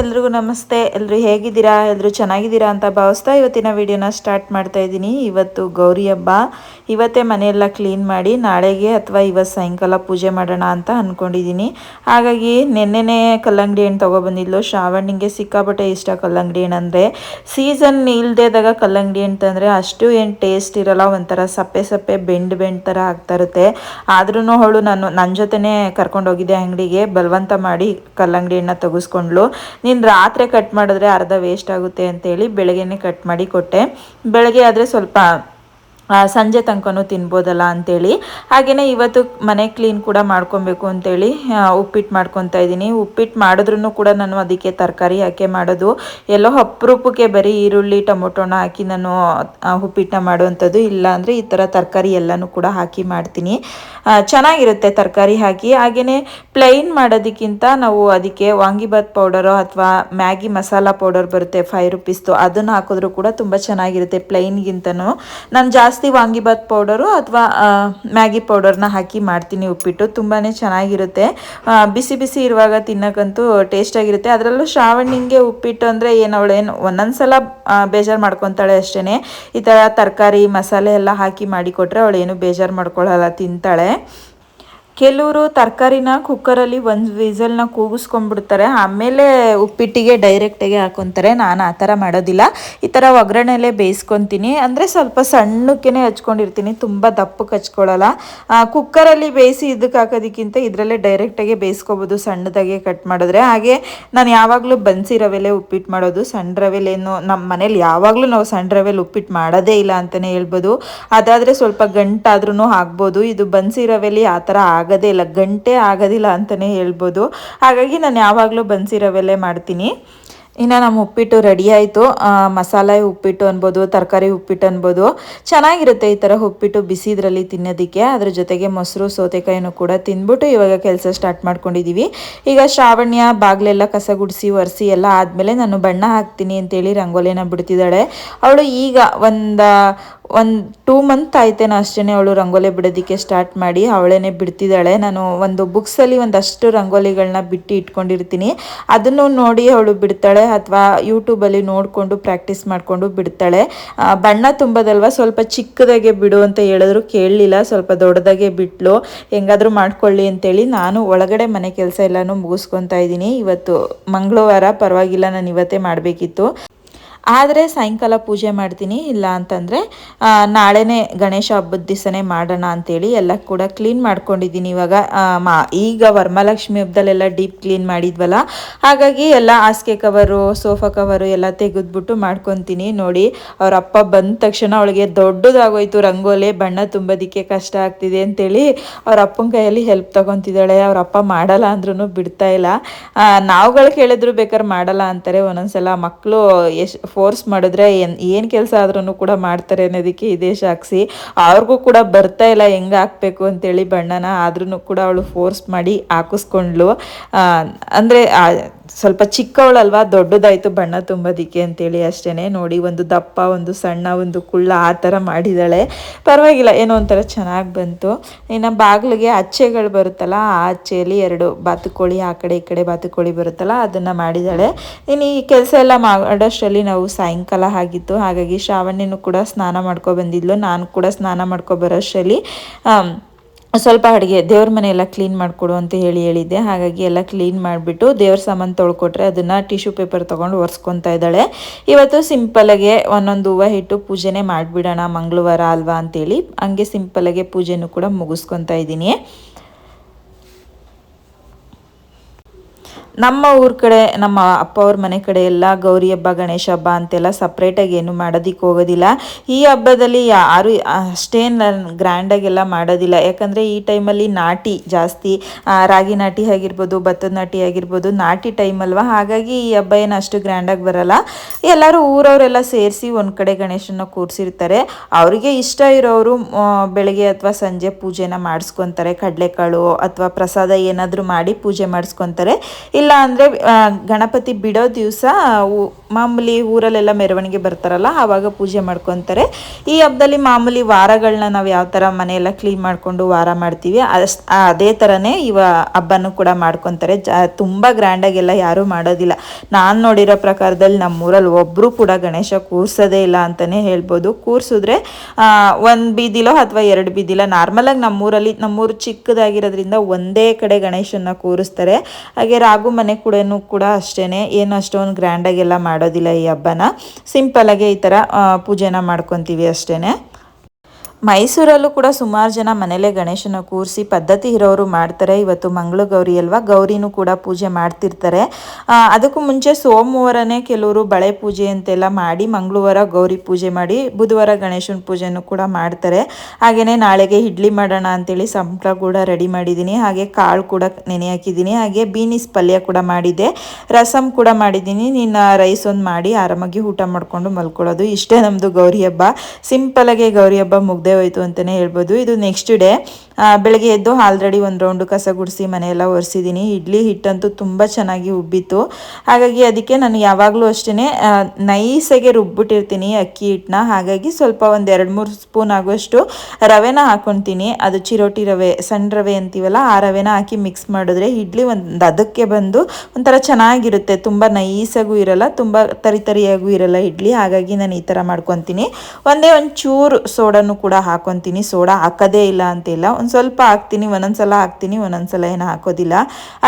ಎಲ್ರಿಗೂ ನಮಸ್ತೆ. ಎಲ್ಲರೂ ಹೇಗಿದ್ದೀರಾ? ಎಲ್ಲರೂ ಚೆನ್ನಾಗಿದ್ದೀರಾ ಅಂತ ಭಾವಿಸ್ತಾ ಇವತ್ತಿನ ವಿಡಿಯೋನ ಸ್ಟಾರ್ಟ್ ಮಾಡ್ತಾ ಇದ್ದೀನಿ. ಇವತ್ತು ಗೌರಿ ಹಬ್ಬ. ಇವತ್ತೇ ಮನೆಯೆಲ್ಲ ಕ್ಲೀನ್ ಮಾಡಿ ನಾಳೆಗೆ ಅಥವಾ ಇವತ್ತು ಸಾಯಂಕಾಲ ಪೂಜೆ ಮಾಡೋಣ ಅಂತ ಅಂದ್ಕೊಂಡಿದ್ದೀನಿ ಹಾಗಾಗಿ ನೆನ್ನೆನೇ ಕಲ್ಲಂಗಡಿ ಹಣ್ಣು ತೊಗೊಬಂದಿದ್ಲು. ಶ್ರಾವಣಿಗೆ ಸಿಕ್ಕಾಪಟ್ಟೆ ಇಷ್ಟ ಕಲ್ಲಂಗಡಿ ಹಣ್ಣು ಅಂದರೆ. ಸೀಸನ್ ಇಲ್ಲದೇದಾಗ ಕಲ್ಲಂಗಡಿ ಹಣ್ಣು ತಂದರೆ ಅಷ್ಟು ಏನು ಟೇಸ್ಟ್ ಇರಲ್ಲ. ಒಂಥರ ಸಪ್ಪೆ ಸಪ್ಪೆ ಬೆಂಡ್ ಬೆಂಡ್ ಥರ ಆಗ್ತಾ ಇರುತ್ತೆ. ಆದ್ರೂ ಅವಳು ನಾನು ನನ್ನ ಜೊತೆನೇ ಕರ್ಕೊಂಡು ಹೋಗಿದ್ದೆ ಅಂಗಡಿಗೆ. ಬಲವಂತ ಮಾಡಿ ಕಲ್ಲಂಗಡಿ ಹಣ್ಣು ತೆಗೆಸ್ಕೊಂಡ್ಲು ನೀನು ರಾತ್ರಿ ಕಟ್ ಮಾಡಿದ್ರೆ ಅರ್ಧ ವೇಸ್ಟ್ ಆಗುತ್ತೆ ಅಂತೇಳಿ ಬೆಳಗ್ಗೆನೆ ಕಟ್ ಮಾಡಿ ಕೊಟ್ಟೆ. ಬೆಳಗ್ಗೆ ಆದರೆ ಸ್ವಲ್ಪ ಸಂಜೆ ತನಕನೂ ತಿನ್ಬೋದಲ್ಲ ಅಂತೇಳಿ. ಹಾಗೆಯೇ ಇವತ್ತು ಮನೆ ಕ್ಲೀನ್ ಕೂಡ ಮಾಡ್ಕೊಬೇಕು ಅಂತೇಳಿ ಉಪ್ಪಿಟ್ಟು ಮಾಡ್ಕೊತಾ ಇದ್ದೀನಿ. ಉಪ್ಪಿಟ್ಟು ಮಾಡಿದ್ರೂ ಕೂಡ ನಾನು ಅದಕ್ಕೆ ತರಕಾರಿ ಹಾಕಿ ಮಾಡೋದು. ಎಲ್ಲೋ ಅಪರೂಪಕ್ಕೆ ಬರೀ ಈರುಳ್ಳಿ, ಟೊಮೊಟೊನ ಹಾಕಿ ನಾನು ಉಪ್ಪಿಟ್ಟನ್ನ ಮಾಡುವಂಥದ್ದು. ಇಲ್ಲ ಅಂದರೆ ಈ ಥರ ತರಕಾರಿ ಎಲ್ಲನೂ ಕೂಡ ಹಾಕಿ ಮಾಡ್ತೀನಿ. ಚೆನ್ನಾಗಿರುತ್ತೆ ತರಕಾರಿ ಹಾಕಿ. ಹಾಗೆಯೇ ಪ್ಲೈನ್ ಮಾಡೋದಕ್ಕಿಂತ ನಾವು ಅದಕ್ಕೆ ವಾಂಗಿಬಾತ್ ಪೌಡರು ಅಥವಾ ಮ್ಯಾಗಿ ಮಸಾಲ ಪೌಡರ್ ಬರುತ್ತೆ ಫೈವ್ ರುಪೀಸ್ದು ಅದನ್ನು ಹಾಕಿದ್ರೂ ಕೂಡ ತುಂಬ ಚೆನ್ನಾಗಿರುತ್ತೆ ಪ್ಲೈನ್ಗಿಂತನೂ ನಾನು ಜಾಸ್ತಿ ವಾಂಗಿಬಾತ್ ಪೌಡರು ಅಥವಾ ಮ್ಯಾಗಿ ಪೌಡರ್ನ ಹಾಕಿ ಮಾಡ್ತೀನಿ ಉಪ್ಪಿಟ್ಟು. ತುಂಬಾ ಚೆನ್ನಾಗಿರುತ್ತೆ. ಬಿಸಿ ಬಿಸಿ ಇರುವಾಗ ತಿನ್ನೋಕ್ಕಂತೂ ಟೇಸ್ಟಾಗಿರುತ್ತೆ. ಅದರಲ್ಲೂ ಶ್ರಾವಣಿಗೆ ಉಪ್ಪಿಟ್ಟು ಅಂದರೆ ಏನು ಅವಳೇನು ಒಂದೊಂದ್ಸಲ ಬೇಜಾರು ಮಾಡ್ಕೊತಾಳೆ ಅಷ್ಟೇ ಈ ಥರ ತರಕಾರಿ, ಮಸಾಲೆ ಎಲ್ಲ ಹಾಕಿ ಮಾಡಿಕೊಟ್ರೆ ಅವಳೇನು ಬೇಜಾರು ಮಾಡ್ಕೊಳ್ಳಲ್ಲ ತಿಂತಾಳೆ. ಕೆಲವರು ತರಕಾರಿನ ಕುಕ್ಕರಲ್ಲಿ ಒಂದು ವಿಸಲ್ನ ಕೂಗಿಸ್ಕೊಂಡ್ಬಿಡ್ತಾರೆ. ಆಮೇಲೆ ಉಪ್ಪಿಟ್ಟಿಗೆ ಡೈರೆಕ್ಟಾಗಿ ಹಾಕೊತಾರೆ. ನಾನು ಆ ಥರ ಮಾಡೋದಿಲ್ಲ. ಈ ಥರ ಒಗ್ಗರಣೆಲೆ ಬೇಯಿಸ್ಕೊತೀನಿ. ಅಂದರೆ ಸ್ವಲ್ಪ ಸಣ್ಣಕ್ಕೆ ಹಚ್ಕೊಂಡಿರ್ತೀನಿ. ತುಂಬ ದಪ್ಪಕ್ಕೆ ಹಚ್ಕೊಳ್ಳಲ್ಲ. ಕುಕ್ಕರಲ್ಲಿ ಬೇಯಿಸಿ ಇದಕ್ಕೆ ಹಾಕೋದಕ್ಕಿಂತ ಇದರಲ್ಲೇ ಡೈರೆಕ್ಟಾಗಿ ಬೇಯಿಸ್ಕೊಬೋದು. ಸಣ್ಣದಾಗೆ ಕಟ್ ಮಾಡಿದ್ರೆ. ಹಾಗೆ ನಾನು ಯಾವಾಗಲೂ ಬನ್ಸಿ ರವೆಲೆ ಉಪ್ಪಿಟ್ಟು ಮಾಡೋದು. ಸಣ್ಣ ರವೆಲೇನು ನಮ್ಮ ಮನೇಲಿ ಯಾವಾಗಲೂ ನಾವು ಸಣ್ಣ ರವೆಲಿ ಉಪ್ಪಿಟ್ಟು ಮಾಡೋದೇ ಇಲ್ಲ ಅಂತಲೇ ಹೇಳ್ಬೋದು. ಅದಾದರೆ ಸ್ವಲ್ಪ ಗಂಟಾದ್ರೂ ಆಗ್ಬೋದು ಇದು ಬನ್ಸಿ ರವೆಲಿ ಆ ಥರ ಆಗೋದೇ ಇಲ್ಲ, ಗಂಟೆ ಆಗೋದಿಲ್ಲ ಅಂತಲೇ ಹೇಳ್ಬೋದು. ಹಾಗಾಗಿ ನಾನು ಯಾವಾಗಲೂ ಬನ್ಸಿ ರವೆಲ್ಲೇ ಮಾಡ್ತೀನಿ. ಇನ್ನು ನಮ್ಮ ಉಪ್ಪಿಟ್ಟು ರೆಡಿ ಆಯಿತು. ಮಸಾಲೆ ಉಪ್ಪಿಟ್ಟು ಅನ್ಬೋದು, ತರಕಾರಿ ಉಪ್ಪಿಟ್ಟು ಅನ್ಬೋದು. ಚೆನ್ನಾಗಿರುತ್ತೆ ಈ ಥರ ಉಪ್ಪಿಟ್ಟು ಬಿಸಿದ್ರಲ್ಲಿ ತಿನ್ನೋದಕ್ಕೆ. ಅದ್ರ ಜೊತೆಗೆ ಮೊಸರು, ಸೌತೆಕಾಯಿನೂ ಕೂಡ ತಿಂದ್ಬಿಟ್ಟು ಇವಾಗ ಕೆಲಸ ಸ್ಟಾರ್ಟ್ ಮಾಡ್ಕೊಂಡಿದ್ದೀವಿ ಈಗ ಶ್ರಾವಣ್ಯ, ಬಾಗಿಲೆಲ್ಲ ಕಸ ಗುಡಿಸಿ ಒರೆಸಿ ಎಲ್ಲ ಆದಮೇಲೆ ನಾನು ಬಣ್ಣ ಹಾಕ್ತೀನಿ ಅಂತೇಳಿ ರಂಗೋಲಿನ ಬಿಡ್ತಿದ್ದಾಳೆ. ಅವಳು ಈಗ ಒಂದು ಒಂದು ಟೂ ಮಂತ್ ಆಯ್ತೇನೋ ಅಷ್ಟೇ ಅವಳು ರಂಗೋಲಿ ಬಿಡೋದಕ್ಕೆ ಸ್ಟಾರ್ಟ್ ಮಾಡಿ, ಅವಳೇನೆ ಬಿಡ್ತಿದ್ದಾಳೆ. ನಾನು ಒಂದು ಬುಕ್ಸಲ್ಲಿ ಒಂದಷ್ಟು ರಂಗೋಲಿಗಳನ್ನ ಬಿಟ್ಟು ಇಟ್ಕೊಂಡಿರ್ತೀನಿ. ಅದನ್ನು ನೋಡಿ ಅವಳು ಬಿಡ್ತಾಳೆ ಅಥವಾ ಯೂಟ್ಯೂಬಲ್ಲಿ ನೋಡಿಕೊಂಡು ಪ್ರಾಕ್ಟೀಸ್ ಮಾಡಿಕೊಂಡು ಬಿಡ್ತಾಳೆ. ಬಣ್ಣ ತುಂಬೋದಲ್ವ? ಸ್ವಲ್ಪ ಚಿಕ್ಕದಾಗೆ ಬಿಡು ಅಂತ ಹೇಳಿದ್ರು ಕೇಳಲಿಲ್ಲ. ಸ್ವಲ್ಪ ದೊಡ್ಡದಾಗೆ ಬಿಟ್ಲು. ಹೆಂಗಾದರೂ ಮಾಡ್ಕೊಳ್ಳಿ ಅಂತೇಳಿ ನಾನು ಒಳಗಡೆ ಮನೆ ಕೆಲಸ ಎಲ್ಲನೂ ಮುಗಿಸ್ಕೊತಾ ಇದ್ದೀನಿ. ಇವತ್ತು ಮಂಗಳವಾರ ಪರವಾಗಿಲ್ಲ, ನಾನು ಇವತ್ತೇ ಮಾಡಬೇಕಿತ್ತು. ಆದರೆ ಸಾಯಂಕಾಲ ಪೂಜೆ ಮಾಡ್ತೀನಿ, ಇಲ್ಲ ಅಂತಂದರೆ ನಾಳೆನೇ ಗಣೇಶ ಹಬ್ಬದ ದಿವಸನೇ ಮಾಡೋಣ ಅಂತೇಳಿ ಎಲ್ಲ ಕೂಡ ಕ್ಲೀನ್ ಮಾಡ್ಕೊಂಡಿದ್ದೀನಿ ಇವಾಗ. ಮಾ, ಈಗ ವರಮಹಾಲಕ್ಷ್ಮಿ ಹಬ್ಬದಲ್ಲೆಲ್ಲ ಡೀಪ್ ಕ್ಲೀನ್ ಮಾಡಿದ್ವಲ್ಲ, ಹಾಗಾಗಿ ಎಲ್ಲ ಹಾಸಿಗೆ ಕವರು ಸೋಫಾ ಕವರು ಎಲ್ಲ ತೆಗೆದ್ಬಿಟ್ಟು ಮಾಡ್ಕೊತೀನಿ ನೋಡಿ. ಅವ್ರ ಅಪ್ಪ ಬಂದ ತಕ್ಷಣ ಅವಳಿಗೆ ದೊಡ್ಡದಾಗೋಯ್ತು, ರಂಗೋಲಿ, ಬಣ್ಣ ತುಂಬೋದಿಕ್ಕೆ ಕಷ್ಟ ಆಗ್ತಿದೆ ಅಂತೇಳಿ ಅವ್ರ ಅಪ್ಪನ ಕೈಯಲ್ಲಿ ಹೆಲ್ಪ್ ತಗೊತಿದ್ದಾಳೆ. ಅವ್ರ ಅಪ್ಪ ಮಾಡಲ್ಲ ಅಂದ್ರೂ ಬಿಡ್ತಾ ಇಲ್ಲ. ನಾವುಗಳು ಕೇಳಿದ್ರು ಬೇಕಾದ್ರೆ ಮಾಡಲ್ಲ ಅಂತಾರೆ, ಒಂದೊಂದ್ಸಲ ಮಕ್ಕಳು ಎಷ್ಟು ಫೋರ್ಸ್ ಮಾಡಿದ್ರೆ ಏನು ಏನು ಕೆಲಸ ಆದ್ರೂ ಕೂಡ ಮಾಡ್ತಾರೆ ಅನ್ನೋದಕ್ಕೆ ಇದೇ ಸಾಕ್ಷಿ. ಅವ್ರಿಗೂ ಕೂಡ ಬರ್ತಾ ಇಲ್ಲ, ಹೆಂಗೆ ಹಾಕ್ಬೇಕು ಅಂತೇಳಿ ಬಣ್ಣನ ಆದ್ರೂ ಕೂಡ ಅವಳು ಫೋರ್ಸ್ ಮಾಡಿ ಹಾಕಿಸ್ಕೊಂಡ್ಳು. ಅಂದರೆ ಸ್ವಲ್ಪ ಚಿಕ್ಕವಳಲ್ವಾ, ದೊಡ್ಡದಾಯಿತು ಬಣ್ಣ ತುಂಬೋದಿಕ್ಕೆ ಅಂತೇಳಿ ಅಷ್ಟೇ ನೋಡಿ, ಒಂದು ದಪ್ಪ, ಒಂದು ಸಣ್ಣ, ಒಂದು ಕುಳ್ಳ ಆ ಥರ ಮಾಡಿದ್ದಾಳೆ ಪರವಾಗಿಲ್ಲ, ಏನೋ ಒಂಥರ ಚೆನ್ನಾಗಿ ಬಂತು. ಇನ್ನು ಬಾಗಿಲಿಗೆ ಅಚ್ಚೆಗಳು ಬರುತ್ತಲ್ಲ, ಆ ಅಚ್ಚೆಯಲ್ಲಿ ಎರಡು ಬಾತುಕೋಳಿ, ಆ ಕಡೆ ಈ ಕಡೆ ಬಾತುಕೋಳಿ ಬರುತ್ತಲ್ಲ, ಅದನ್ನು ಮಾಡಿದ್ದಾಳೆ ಇನ್ನು ಈ ಕೆಲಸ ಎಲ್ಲ ಮಾಡೋಷ್ಟರಲ್ಲಿ ನಾವು ಸಾಯಂಕಾಲ ಆಗಿತ್ತು. ಹಾಗಾಗಿ ಶ್ರಾವಣಿನೂ ಕೂಡ ಸ್ನಾನ ಮಾಡ್ಕೊ ಬಂದಿದ್ಲು. ನಾನು ಕೂಡ ಸ್ನಾನ ಮಾಡ್ಕೊ ಬರೋಷ್ಟರಲ್ಲಿ ಸ್ವಲ್ಪ ಅಡುಗೆ ದೇವ್ರ ಮನೆ ಎಲ್ಲ ಕ್ಲೀನ್ ಮಾಡಿಕೊಡು ಅಂತ ಹೇಳಿ ಹೇಳಿದ್ದೆ. ಹಾಗಾಗಿ ಎಲ್ಲ ಕ್ಲೀನ್ ಮಾಡಿಬಿಟ್ಟು ದೇವ್ರ ಸಾಮಾನು ತೊಳ್ಕೊಟ್ರೆ ಅದನ್ನು ಟಿಶ್ಯೂ ಪೇಪರ್ ತೊಗೊಂಡು ಒರೆಸ್ಕೊತಾ ಇದ್ದಾಳೆ. ಇವತ್ತು ಸಿಂಪಲಾಗೆ ಒಂದೊಂದು ಹೂವು ಇಟ್ಟು ಪೂಜೆನೇ ಮಾಡಿಬಿಡೋಣ ಮಂಗಳವಾರ ಅಲ್ವಾ ಅಂತೇಳಿ. ಹಂಗೆ ಸಿಂಪಲಾಗೆ ಪೂಜೆನೂ ಕೂಡ ಮುಗಿಸ್ಕೊತಾ ಇದ್ದೀನಿ. ನಮ್ಮ ಊರ ಕಡೆ, ನಮ್ಮ ಅಪ್ಪ ಅವ್ರ ಮನೆ ಕಡೆ ಎಲ್ಲ ಗೌರಿ ಹಬ್ಬ, ಗಣೇಶ ಹಬ್ಬ ಅಂತೆಲ್ಲ ಸಪ್ರೇಟಾಗಿ ಏನು ಮಾಡೋದಿಕ್ಕೆ ಹೋಗೋದಿಲ್ಲ. ಈ ಹಬ್ಬದಲ್ಲಿ ಯಾರು ಅಷ್ಟೇನು ಗ್ರ್ಯಾಂಡಾಗೆಲ್ಲ ಮಾಡೋದಿಲ್ಲ. ಯಾಕಂದರೆ ಈ ಟೈಮಲ್ಲಿ ನಾಟಿ ಜಾಸ್ತಿ. ರಾಗಿ ನಾಟಿ ಆಗಿರ್ಬೋದು, ಭತ್ತದ ನಾಟಿ ಆಗಿರ್ಬೋದು, ನಾಟಿ ಟೈಮ್ ಅಲ್ವಾ? ಹಾಗಾಗಿ ಈ ಹಬ್ಬ ಏನು ಅಷ್ಟು ಗ್ರ್ಯಾಂಡಾಗಿ ಬರಲ್ಲ. ಎಲ್ಲರೂ ಊರವರೆಲ್ಲ ಸೇರಿಸಿ ಒಂದು ಕಡೆ ಗಣೇಶನ ಕೂರಿಸಿರ್ತಾರೆ. ಅವರಿಗೆ ಇಷ್ಟ ಇರೋರು ಬೆಳಗ್ಗೆ ಅಥವಾ ಸಂಜೆ ಪೂಜೆನ ಮಾಡಿಸ್ಕೊತಾರೆ. ಕಡಲೆಕಾಳು ಅಥವಾ ಪ್ರಸಾದ ಏನಾದರೂ ಮಾಡಿ ಪೂಜೆ ಮಾಡಿಸ್ಕೊತಾರೆ. ಇಲ್ಲ ಇಲ್ಲ ಅಂದರೆ ಗಣಪತಿ ಬಿಡೋ ದಿವಸ ಮಾಮೂಲಿ ಊರಲ್ಲೆಲ್ಲ ಮೆರವಣಿಗೆ ಬರ್ತಾರಲ್ಲ, ಆವಾಗ ಪೂಜೆ ಮಾಡ್ಕೊತಾರೆ. ಈ ಹಬ್ಬದಲ್ಲಿ ಮಾಮೂಲಿ ವಾರಗಳನ್ನ ನಾವು ಯಾವ ಥರ ಮನೆಯೆಲ್ಲ ಕ್ಲೀನ್ ಮಾಡಿಕೊಂಡು ವಾರ ಮಾಡ್ತೀವಿ ಅದೇ ಥರನೇ ಇವ ಹಬ್ಬನೂ ಕೂಡ ಮಾಡ್ಕೊತಾರೆ. ಜ, ತುಂಬ ಗ್ರ್ಯಾಂಡಾಗೆಲ್ಲ ಯಾರೂ ಮಾಡೋದಿಲ್ಲ. ನಾನು ನೋಡಿರೋ ಪ್ರಕಾರದಲ್ಲಿ ನಮ್ಮೂರಲ್ಲಿ ಒಬ್ಬರು ಕೂಡ ಗಣೇಶ ಕೂರ್ಸೋದೇ ಇಲ್ಲ ಅಂತಲೇ ಹೇಳ್ಬೋದು. ಕೂರಿಸಿದ್ರೆ ಒಂದು ಬೀದಿಲೋ ಅಥವಾ ಎರಡು ಬೀದಿಲ ನಾರ್ಮಲಾಗಿ ನಮ್ಮೂರಲ್ಲಿ, ನಮ್ಮೂರು ಚಿಕ್ಕದಾಗಿರೋದ್ರಿಂದ ಒಂದೇ ಕಡೆ ಗಣೇಶನ ಕೂರಿಸ್ತಾರೆ. ಹಾಗೆ ರಾಗು ಮನೆ ಕೂಡ ಕೂಡ ಅಷ್ಟೇ ಏನು ಅಷ್ಟೊಂದು ಗ್ರ್ಯಾಂಡಾಗೆಲ್ಲ ಮಾಡೋದಿಲ್ಲ ಈ ಹಬ್ಬನ. ಸಿಂಪಲಾಗೆ ಈ ಥರ ಪೂಜೆನ ಮಾಡ್ಕೊತೀವಿ ಅಷ್ಟೇ ಮೈಸೂರಲ್ಲೂ ಕೂಡ ಸುಮಾರು ಜನ ಮನೇಲೆ ಗಣೇಶನ ಕೂರಿಸಿ ಪದ್ಧತಿ ಇರೋರು ಮಾಡ್ತಾರೆ. ಇವತ್ತು ಮಂಗಳ ಗೌರಿ ಅಲ್ವಾ? ಗೌರಿನೂ ಕೂಡ ಪೂಜೆ ಮಾಡ್ತಿರ್ತಾರೆ. ಅದಕ್ಕೂ ಮುಂಚೆ ಸೋಮವಾರನೇ ಕೆಲವರು ಬಳೆ ಪೂಜೆ ಅಂತೆಲ್ಲ ಮಾಡಿ ಮಂಗಳವಾರ ಗೌರಿ ಪೂಜೆ ಮಾಡಿ ಬುಧವಾರ ಗಣೇಶನ ಪೂಜೆನೂ ಕೂಡ ಮಾಡ್ತಾರೆ. ಹಾಗೆಯೇ ನಾಳೆಗೆ ಇಡ್ಲಿ ಮಾಡೋಣ ಅಂತೇಳಿ ಸಂಪ್ಳ ಕೂಡ ರೆಡಿ ಮಾಡಿದ್ದೀನಿ. ಹಾಗೆ ಕಾಳು ಕೂಡ ನೆನೆ ಹಾಕಿದ್ದೀನಿ. ಹಾಗೆ ಬೀನಿಸ್ ಪಲ್ಯ ಕೂಡ ಮಾಡಿದ್ದೆ. ರಸಮ್ ಕೂಡ ಮಾಡಿದ್ದೀನಿ. ನಿನ್ನ ರೈಸ್ ಒಂದು ಮಾಡಿ ಆರಾಮಾಗಿ ಊಟ ಮಾಡಿಕೊಂಡು ಮಲ್ಕೊಳ್ಳೋದು ಇಷ್ಟೇ ನಮ್ಮದು ಗೌರಿ ಹಬ್ಬ. ಸಿಂಪಲಾಗೆ ಗೌರಿ ಹಬ್ಬ ಮುಗ್ದೆ ಹೋಯ್ತು ಅಂತಲೇ ಹೇಳ್ಬೋದು. ಇದು ನೆಕ್ಸ್ಟ್ ಡೇ ಬೆಳಗ್ಗೆ ಎದ್ದು ಆಲ್ರೆಡಿ ಒಂದು ರೌಂಡು ಕಸ ಗುಡಿಸಿ ಮನೆಯೆಲ್ಲ ಒರೆಸಿದ್ದೀನಿ ಇಡ್ಲಿ ಹಿಟ್ಟಂತೂ ತುಂಬ ಚೆನ್ನಾಗಿ ಉಬ್ಬಿತ್ತು. ಹಾಗಾಗಿ ಅದಕ್ಕೆ ನಾನು ಯಾವಾಗಲೂ ಅಷ್ಟೇ ನೈಸಾಗೆ ರುಬ್ಬಿಟ್ಟಿರ್ತೀನಿ ಅಕ್ಕಿ ಹಿಟ್ಟನ್ನ. ಹಾಗಾಗಿ ಸ್ವಲ್ಪ ಒಂದು ಎರಡು ಮೂರು ಸ್ಪೂನ್ ಆಗುವಷ್ಟು ರವೆನ ಹಾಕೊತೀನಿ ಅದು ಚಿರೋಟಿ ರವೆ ಸಣ್ಣ ರವೆ ಅಂತೀವಲ್ಲ, ಆ ರವೆನ ಹಾಕಿ ಮಿಕ್ಸ್ ಮಾಡಿದ್ರೆ ಇಡ್ಲಿ ಒಂದು ಅದಕ್ಕೆ ಬಂದು ಒಂಥರ ಚೆನ್ನಾಗಿರುತ್ತೆ. ತುಂಬ ನೈಸಾಗೂ ಇರಲ್ಲ, ತುಂಬ ತರಿ ತರಿಯಾಗೂ ಇರಲ್ಲ ಇಡ್ಲಿ. ಹಾಗಾಗಿ ನಾನು ಈ ಥರ ಮಾಡ್ಕೊತೀನಿ. ಒಂದೇ ಒಂದು ಚೂರು ಸೋಡನ್ನು ಕೂಡ ಹಾಕೊತೀನಿ. ಸೋಡಾ ಹಾಕೋದೇ ಇಲ್ಲ ಅಂತಿಲ್ಲ. ಒಂದು ಸ್ವಲ್ಪ ಹಾಕ್ತೀನಿ, ಒಂದೊಂದ್ಸಲ ಹಾಕ್ತೀನಿ, ಒಂದೊಂದ್ಸಲ ಏನು ಹಾಕೋದಿಲ್ಲ.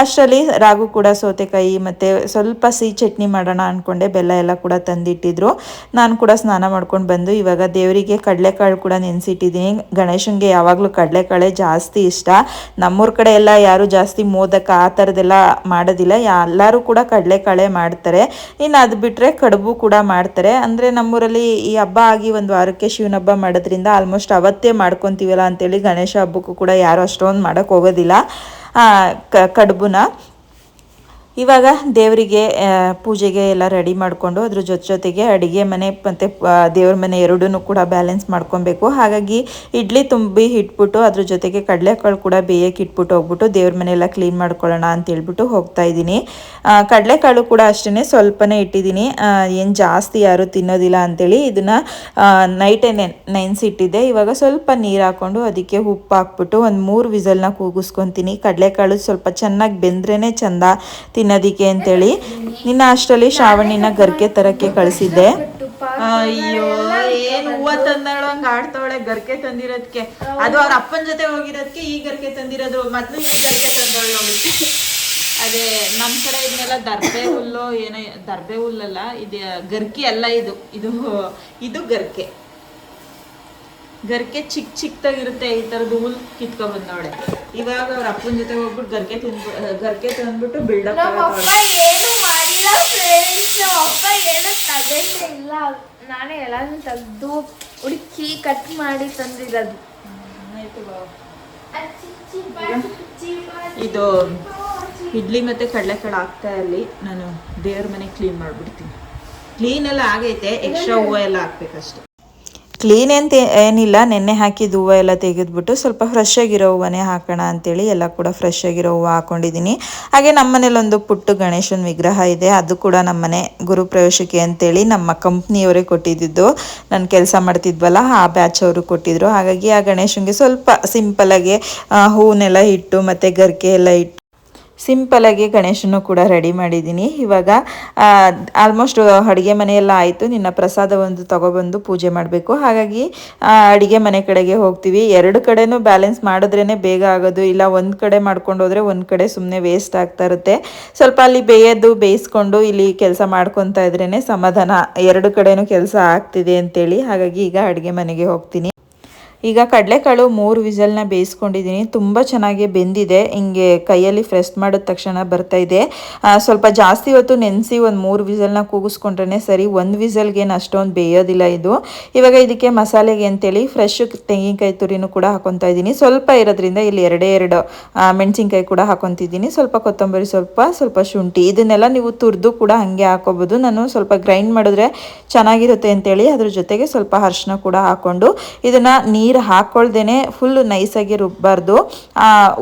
ಅಷ್ಟರಲ್ಲಿ ರಾಗು ಕೂಡ ಸೌತೆಕಾಯಿ ಮತ್ತು ಸ್ವಲ್ಪ ಸಿಹಿ ಚಟ್ನಿ ಮಾಡೋಣ ಅಂದ್ಕೊಂಡೆ ಬೆಲ್ಲ ಎಲ್ಲ ಕೂಡ ತಂದಿಟ್ಟಿದ್ರು. ನಾನು ಕೂಡ ಸ್ನಾನ ಮಾಡ್ಕೊಂಡು ಬಂದು ಇವಾಗ ದೇವರಿಗೆ ಕಡಲೆಕಾಳು ಕೂಡ ನೆನೆಸಿಟ್ಟಿದ್ದೀನಿ. ಗಣೇಶನಿಗೆ ಯಾವಾಗಲೂ ಕಡಲೆಕಾಳೆ ಜಾಸ್ತಿ ಇಷ್ಟ. ನಮ್ಮೂರ ಕಡೆ ಎಲ್ಲ ಯಾರು ಜಾಸ್ತಿ ಮೋದಕ ಆ ಥರದ್ದೆಲ್ಲ ಮಾಡೋದಿಲ್ಲ. ಎಲ್ಲರೂ ಕೂಡ ಕಡಲೆಕಾಳೆ ಮಾಡ್ತಾರೆ. ಇನ್ನು ಅದು ಬಿಟ್ಟರೆ ಕಡುಬು ಕೂಡ ಮಾಡ್ತಾರೆ. ಅಂದರೆ ನಮ್ಮೂರಲ್ಲಿ ಈ ಹಬ್ಬ ಆಗಿ ಒಂದು ವಾರಕ್ಕೆ ಶಿವನ ಹಬ್ಬ ಮಾಡೋದ್ರಿಂದ ಆಲ್ಮೋಸ್ಟ್ ಅವತ್ತೇ ಮಾಡ್ಕೊತೀವಲ್ಲ ಅಂತೇಳಿ ಗಣೇಶ ಕೂಡ ಯಾರು ಅಷ್ಟೊಂದು ಮಾಡೋಕ್ಕೆ ಹೋಗೋದಿಲ್ಲ. ಕಡುಬುನ. ಇವಾಗ ದೇವರಿಗೆ ಪೂಜೆಗೆ ಎಲ್ಲ ರೆಡಿ ಮಾಡಿಕೊಂಡು ಅದ್ರ ಜೊತೆ ಜೊತೆಗೆ ಅಡುಗೆ ಮನೆ ಮತ್ತು ದೇವ್ರ ಮನೆ ಎರಡೂ ಕೂಡ ಬ್ಯಾಲೆನ್ಸ್ ಮಾಡ್ಕೊಬೇಕು. ಹಾಗಾಗಿ ಇಡ್ಲಿ ತುಂಬಿ ಇಟ್ಬಿಟ್ಟು ಅದ್ರ ಜೊತೆಗೆ ಕಡಲೆಕಾಳು ಕೂಡ ಬೇಯಕ್ಕೆ ಇಟ್ಬಿಟ್ಟು ಹೋಗ್ಬಿಟ್ಟು ದೇವ್ರ ಮನೆಯೆಲ್ಲ ಕ್ಲೀನ್ ಮಾಡ್ಕೊಳ್ಳೋಣ ಅಂತ ಹೇಳ್ಬಿಟ್ಟು ಹೋಗ್ತಾ ಇದ್ದೀನಿ. ಕಡಲೆಕಾಳು ಕೂಡ ಅಷ್ಟೇ ಸ್ವಲ್ಪನೇ ಇಟ್ಟಿದ್ದೀನಿ. ಏನು ಜಾಸ್ತಿ ಯಾರು ತಿನ್ನೋದಿಲ್ಲ ಅಂಥೇಳಿ ಇದನ್ನು ನೈಟೇ ನೆನ್ ನೆನೆಸಿಟ್ಟಿದ್ದೆ. ಇವಾಗ ಸ್ವಲ್ಪ ನೀರು ಹಾಕ್ಕೊಂಡು ಅದಕ್ಕೆ ಉಪ್ಪು ಹಾಕ್ಬಿಟ್ಟು ಒಂದು ಮೂರು ವಿಸಲ್ನ ಕೂಗಿಸ್ಕೊತೀನಿ. ಕಡಲೆಕಾಳು ಸ್ವಲ್ಪ ಚೆನ್ನಾಗಿ ಬೆಂದ್ರೇ ಚಂದ ತಿನ್ನೋದಿಕ್ಕೆ ಅಂತೇಳಿ ನಿನ್ನ ಅಷ್ಟರಲ್ಲಿ ಶ್ರಾವಣಿನ ಗರ್ಕೆ ತರಕ್ಕೆ ಕಳಿಸಿದ್ದೆ. ಅಯ್ಯೋ, ಏನ್ ಹೂವ ತಂದಾಳು ಹಂಗ ಆಡ್ತಾವಳೆ ಗರ್ಕೆ ತಂದಿರೋದಕ್ಕೆ ಅದು ಅವ್ರ ಅಪ್ಪನ ಜೊತೆ ಹೋಗಿರೋದಕ್ಕೆ ಈ ಗರ್ಕೆ ತಂದಿರೋದು, ಮೊದ್ಲು ಈ ಗರ್ಕೆ ತಂದವಳು ನೋಡಿ. ಅದೇ ನಮ್ ಕಡೆ ಇದನ್ನೆಲ್ಲ ದರ್ಬೆ ಹುಲ್ಲು ಏನೋ, ದರ್ಬೆ ಹುಲ್ಲಲ್ಲ, ಇದು ಗರ್ಕಿ ಅಲ್ಲ ಇದು ಇದು ಇದು ಗರ್ಕೆ. ಗರ್ಕೆ ಚಿಕ್ಕ ಚಿಕ್ಕದಾಗಿರುತ್ತೆ ಈ ಥರದ್ದು ಹುಲ್ ಕಿತ್ಕೊ ನೋಡೆ. ಇವಾಗ ಅವ್ರ ಅಪ್ಪನ ಜೊತೆ ಹೋಗ್ಬಿಟ್ಟು ಗರ್ಕೆ ತಿಂದ್ಬಿ ಗರ್ಕೆ ತಂದ್ಬಿಟ್ಟು ಬಿಲ್ಡಪ್ ಇಲ್ಲ. ನಾನೇ ಎಲ್ಲಾನು ತೆಗೆದು ಹುಡುಕಿ ಕಟ್ ಮಾಡಿ ತಂದಿರೋದು. ಇದು ಇಡ್ಲಿ ಮತ್ತೆ ಕಡಲೆಕಾಳು ಹಾಕ್ತಾ ಅಲ್ಲಿ ನಾನು ದೇವ್ರ ಮನೆ ಕ್ಲೀನ್ ಮಾಡ್ಬಿಡ್ತೀನಿ. ಕ್ಲೀನ್ ಎಲ್ಲ ಆಗೈತೆ ಎಕ್ಸ್ಟ್ರಾ ಹೂವು ಎಲ್ಲ ಹಾಕ್ಬೇಕಷ್ಟೆ. ಕ್ಲೀನ್ ಅಂತ ಏನಿಲ್ಲ, ನೆನ್ನೆ ಹಾಕಿದ ಹೂವು ಎಲ್ಲ ತೆಗೆದ್ಬಿಟ್ಟು ಸ್ವಲ್ಪ ಫ್ರೆಶ್ ಆಗಿರೋ ಹೂವನೇ ಹಾಕೋಣ ಅಂತೇಳಿ ಎಲ್ಲ ಕೂಡ ಫ್ರೆಶ್ ಆಗಿರೋ ಹೂವು ಹಾಕೊಂಡಿದ್ದೀನಿ. ಹಾಗೆ ನಮ್ಮ ಮನೇಲೊಂದು ಪುಟ್ಟು ಗಣೇಶನ ವಿಗ್ರಹ ಇದೆ, ಅದು ಕೂಡ ನಮ್ಮನೆ ಗುರುಪ್ರವೇಶಕ್ಕೆ ಅಂತೇಳಿ ನಮ್ಮ ಕಂಪ್ನಿಯವರೇ ಕೊಟ್ಟಿದ್ದು. ನಾನು ಕೆಲಸ ಮಾಡ್ತಿದ್ವಲ್ಲ, ಆ ಬ್ಯಾಚ್ ಅವರು ಕೊಟ್ಟಿದ್ರು. ಹಾಗಾಗಿ ಆ ಗಣೇಶನಿಗೆ ಸ್ವಲ್ಪ ಸಿಂಪಲಾಗಿ ಹೂವನ್ನೆಲ್ಲ ಇಟ್ಟು ಮತ್ತು ಗರ್ಕೆ ಎಲ್ಲ ಇಟ್ಟು ಸಿಂಪಲಾಗಿ ಗಣೇಶನು ಕೂಡ ರೆಡಿ ಮಾಡಿದ್ದೀನಿ. ಇವಾಗ ಆಲ್ಮೋಸ್ಟ್ ಅಡುಗೆ ಮನೆಯೆಲ್ಲ ಆಯಿತು. ನಿನ್ನ ಪ್ರಸಾದ ಒಂದು ತಗೊಬಂದು ಪೂಜೆ ಮಾಡಬೇಕು. ಹಾಗಾಗಿ ಅಡುಗೆ ಮನೆ ಕಡೆಗೆ ಹೋಗ್ತೀವಿ. ಎರಡು ಕಡೆನೂ ಬ್ಯಾಲೆನ್ಸ್ ಮಾಡಿದ್ರೇ ಬೇಗ ಆಗೋದು. ಇಲ್ಲ, ಒಂದು ಕಡೆ ಮಾಡ್ಕೊಂಡು ಹೋದರೆ ಒಂದು ಕಡೆ ಸುಮ್ಮನೆ ವೇಸ್ಟ್ ಆಗ್ತಾ ಇರುತ್ತೆ. ಸ್ವಲ್ಪ ಅಲ್ಲಿ ಬೇಯೋದು, ಬೇಯಿಸ್ಕೊಂಡು ಇಲ್ಲಿ ಕೆಲಸ ಮಾಡ್ಕೊತಾ ಇದ್ರೇ ಸಮಾಧಾನ. ಎರಡು ಕಡೆನೂ ಕೆಲಸ ಆಗ್ತಿದೆ ಅಂತೇಳಿ. ಹಾಗಾಗಿ ಈಗ ಅಡುಗೆ ಮನೆಗೆ ಹೋಗ್ತೀನಿ. ಈಗ ಕಡಲೆಕಾಳು ಮೂರು ವಿಸಲ್ನ ಬೇಯಿಸ್ಕೊಂಡಿದ್ದೀನಿ. ತುಂಬ ಚೆನ್ನಾಗಿ ಬೆಂದಿದೆ. ಹಿಂಗೆ ಕೈಯಲ್ಲಿ ಫ್ರೆಶ್ ಮಾಡಿದ ತಕ್ಷಣ ಬರ್ತಾ ಇದೆ. ಸ್ವಲ್ಪ ಜಾಸ್ತಿ ಹೊತ್ತು ನೆನೆಸಿ ಒಂದು ಮೂರು ವಿಸಲ್ನ ಕೂಗಿಸ್ಕೊಂಡ್ರೆ ಸರಿ. ಒಂದು ವಿಸಲ್ಗೇನು ಅಷ್ಟೊಂದು ಬೇಯೋದಿಲ್ಲ ಇದು. ಇವಾಗ ಇದಕ್ಕೆ ಮಸಾಲೆಗೆ ಅಂತೇಳಿ ಫ್ರೆಶ್ ತೆಂಗಿನಕಾಯಿ ತುರಿನೂ ಕೂಡ ಹಾಕೊತಾ ಇದ್ದೀನಿ. ಸ್ವಲ್ಪ ಇರೋದ್ರಿಂದ ಇಲ್ಲಿ ಎರಡೇ ಎರಡು ಮೆಣಸಿನ್ಕಾಯಿ ಕೂಡ ಹಾಕೊತಿದ್ದೀನಿ. ಸ್ವಲ್ಪ ಕೊತ್ತಂಬರಿ ಸ್ವಲ್ಪ ಸ್ವಲ್ಪ ಶುಂಠಿ. ಇದನ್ನೆಲ್ಲ ನೀವು ತುರಿದು ಕೂಡ ಹಾಗೆ ಹಾಕೋಬೋದು. ನಾನು ಸ್ವಲ್ಪ ಗ್ರೈಂಡ್ ಮಾಡಿದ್ರೆ ಚೆನ್ನಾಗಿರುತ್ತೆ ಅಂತೇಳಿ ಅದ್ರ ಜೊತೆಗೆ ಸ್ವಲ್ಪ ಅರ್ಶಿನ ಕೂಡ ಹಾಕ್ಕೊಂಡು ಇದನ್ನು ನೀರು ನೀರು ಹಾಕ್ಕೊಳ್ದೇ ಫುಲ್ಲು ನೈಸಾಗಿ ರುಬ್ಬಾರ್ದು.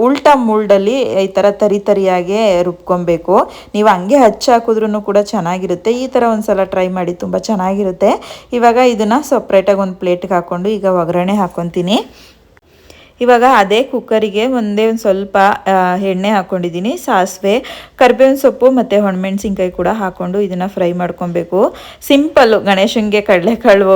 ಉಲ್ಟಾ ಮುಲ್ಡಲ್ಲಿ ಈ ಥರ ತರಿ ತರಿಯಾಗೆ ರುಬ್ಕೊಬೇಕು. ನೀವು ಹಂಗೆ ಹಚ್ಚಿ ಹಾಕಿದ್ರೂ ಕೂಡ ಚೆನ್ನಾಗಿರುತ್ತೆ. ಈ ಥರ ಒಂದ್ಸಲ ಟ್ರೈ ಮಾಡಿ ತುಂಬ ಚೆನ್ನಾಗಿರುತ್ತೆ. ಇವಾಗ ಇದನ್ನು ಸಪ್ರೇಟಾಗಿ ಒಂದು ಪ್ಲೇಟ್ಗೆ ಹಾಕ್ಕೊಂಡು ಈಗ ಒಗ್ಗರಣೆ ಹಾಕ್ಕೊತೀನಿ ಇವಾಗ ಅದೇ ಕುಕ್ಕರಿಗೆ ಒಂದೇ ಒಂದು ಸ್ವಲ್ಪ ಎಣ್ಣೆ ಹಾಕ್ಕೊಂಡಿದ್ದೀನಿ ಸಾಸಿವೆ, ಕರ್ಬೇವಿನ ಸೊಪ್ಪು ಮತ್ತು ಒಣಮೆಣ್ಸಿನ್ಕಾಯಿ ಕೂಡ ಹಾಕ್ಕೊಂಡು ಇದನ್ನು ಫ್ರೈ ಮಾಡ್ಕೊಬೇಕು. ಸಿಂಪಲ್ಲು ಗಣೇಶನಿಗೆ ಕಡಲೆಕಾಳು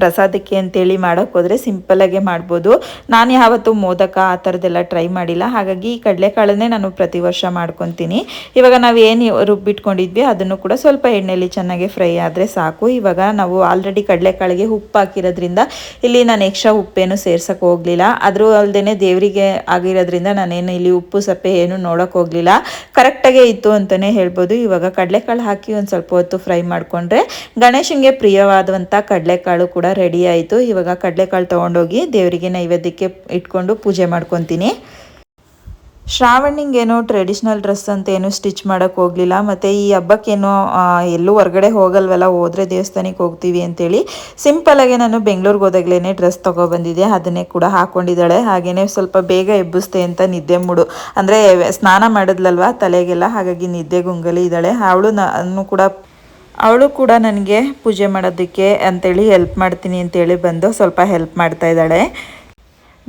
ಪ್ರಸಾದಕ್ಕೆ ಅಂತೇಳಿ ಮಾಡೋಕ್ಕೆ ಹೋದರೆ ಸಿಂಪಲ್ಲಾಗೆ ಮಾಡ್ಬೋದು. ನಾನು ಯಾವತ್ತೂ ಮೋದಕ ಆ ಥರದ್ದೆಲ್ಲ ಟ್ರೈ ಮಾಡಿಲ್ಲ. ಹಾಗಾಗಿ ಈ ಕಡಲೆಕಾಳನ್ನೇ ನಾನು ಪ್ರತಿ ವರ್ಷ ಮಾಡ್ಕೊತೀನಿ. ಇವಾಗ ನಾವು ಏನು ರುಬ್ಬಿಟ್ಕೊಂಡಿದ್ವಿ, ಅದನ್ನು ಕೂಡ ಸ್ವಲ್ಪ ಎಣ್ಣೆಯಲ್ಲಿ ಚೆನ್ನಾಗಿ ಫ್ರೈ ಆದರೆ ಸಾಕು. ಇವಾಗ ನಾವು ಆಲ್ರೆಡಿ ಕಡಲೆಕಾಳಿಗೆ ಉಪ್ಪು ಹಾಕಿರೋದ್ರಿಂದ ಇಲ್ಲಿ ನಾನು ಎಕ್ಸ್ಟ್ರಾ ಉಪ್ಪೇನು ಸೇರ್ಸೋಕೆ ಹೋಗಲಿಲ್ಲ. ಅದ್ರ ಅಲ್ಲದೆ ದೇವರಿಗೆ ಆಗಿರೋದ್ರಿಂದ ನಾನೇನು ಇಲ್ಲಿ ಉಪ್ಪು, ಸಪ್ಪೆ ಏನು ನೋಡೋಕೆ ಹೋಗಲಿಲ್ಲ. ಕರೆಕ್ಟಾಗೇ ಇತ್ತು ಅಂತಲೇ ಹೇಳ್ಬೋದು. ಇವಾಗ ಕಡಲೆಕಾಳು ಹಾಕಿ ಒಂದು ಸ್ವಲ್ಪ ಹೊತ್ತು ಫ್ರೈ ಮಾಡಿಕೊಂಡ್ರೆ ಗಣೇಶನಿಗೆ ಪ್ರಿಯವಾದಂಥ ಕಡಲೆಕಾಳು ಕೂಡ ರೆಡಿ ಆಯಿತು. ಇವಾಗ ಕಡಲೆಕಾಳು ತೊಗೊಂಡೋಗಿ ದೇವರಿಗೆ ನೈವೇದ್ಯಕ್ಕೆ ಇಟ್ಕೊಂಡು ಪೂಜೆ ಮಾಡ್ಕೊತೀನಿ. ಶ್ರಾವಣಿಂಗೇನು ಟ್ರೆಡಿಷ್ನಲ್ ಡ್ರೆಸ್ ಅಂತ ಏನು ಸ್ಟಿಚ್ ಮಾಡೋಕ್ಕೆ ಹೋಗಲಿಲ್ಲ, ಮತ್ತು ಈ ಹಬ್ಬಕ್ಕೇನೋ ಎಲ್ಲೂ ಹೊರಗಡೆ ಹೋಗಲ್ವಲ್ಲ, ಹೋದರೆ ದೇವಸ್ಥಾನಕ್ಕೆ ಹೋಗ್ತೀವಿ ಅಂತೇಳಿ ಸಿಂಪಲಾಗೆ ನಾನು ಬೆಂಗಳೂರಿಗೆ ಹೋದಾಗಲೇ ಡ್ರೆಸ್ ತೊಗೊಬಂದಿದ್ದೆ, ಅದನ್ನೇ ಕೂಡ ಹಾಕ್ಕೊಂಡಿದ್ದಾಳೆ ಹಾಗೆಯೇ ಸ್ವಲ್ಪ ಬೇಗ ಎಬ್ಬಿಸ್ತೆ ಅಂತ ನಿದ್ದೆ ಮೂಡು. ಅಂದರೆ ಸ್ನಾನ ಮಾಡಿದ್ಲಲ್ವ, ತಲೆಗೆಲ್ಲ, ಹಾಗಾಗಿ ನಿದ್ದೆ ಗುಂಗಲಿ ಇದ್ದಾಳೆ. ಅವಳು ನಾನು ಕೂಡ, ಅವಳು ಕೂಡ ನನಗೆ ಪೂಜೆ ಮಾಡೋದಕ್ಕೆ ಅಂತೇಳಿ ಹೆಲ್ಪ್ ಮಾಡ್ತೀನಿ ಅಂತೇಳಿ ಬಂದು ಸ್ವಲ್ಪ ಹೆಲ್ಪ್ ಮಾಡ್ತಾ ಇದ್ದಾಳೆ.